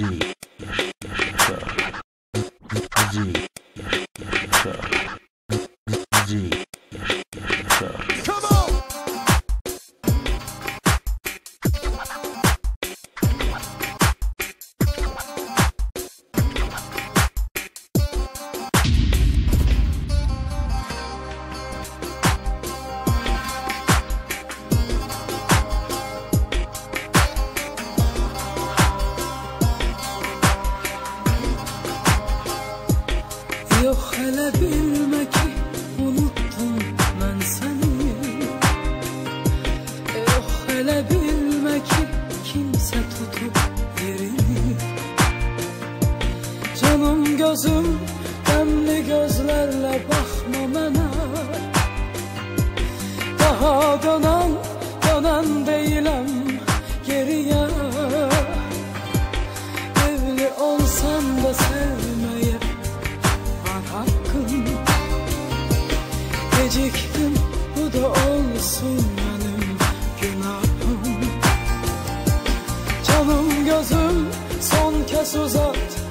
G. G. gözüm Demli gözlerle bakma bana Daha dönen dönen değilim geriye. Evli olsan da sevmeye var hakkım. Geciktim bu da olsun benim günahım. Canım gözüm son kez uzat.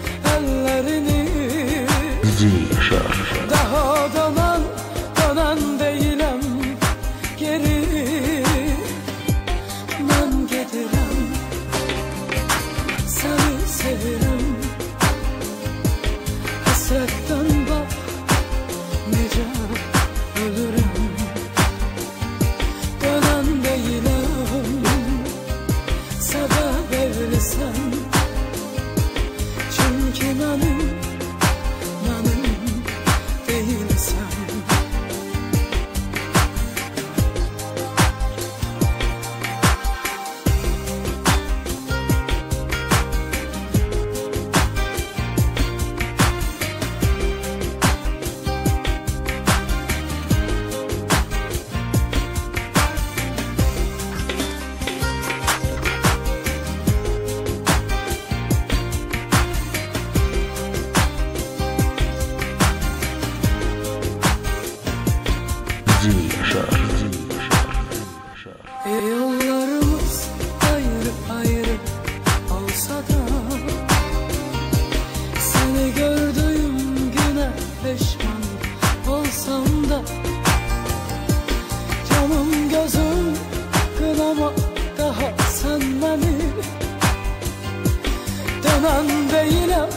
Canan değilim,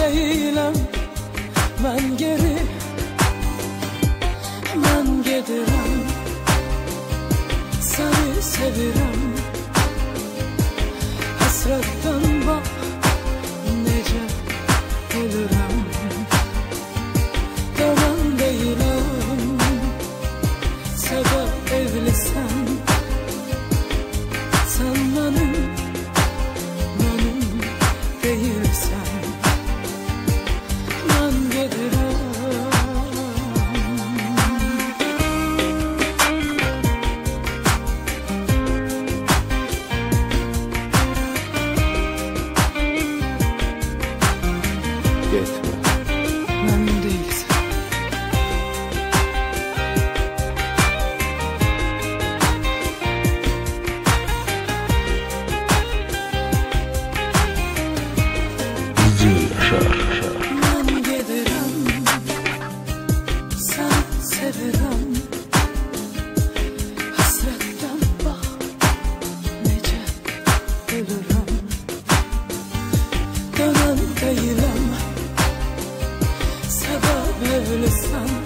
değilim Ben geri, ben gidirem Seni sevirem. Hasret sun.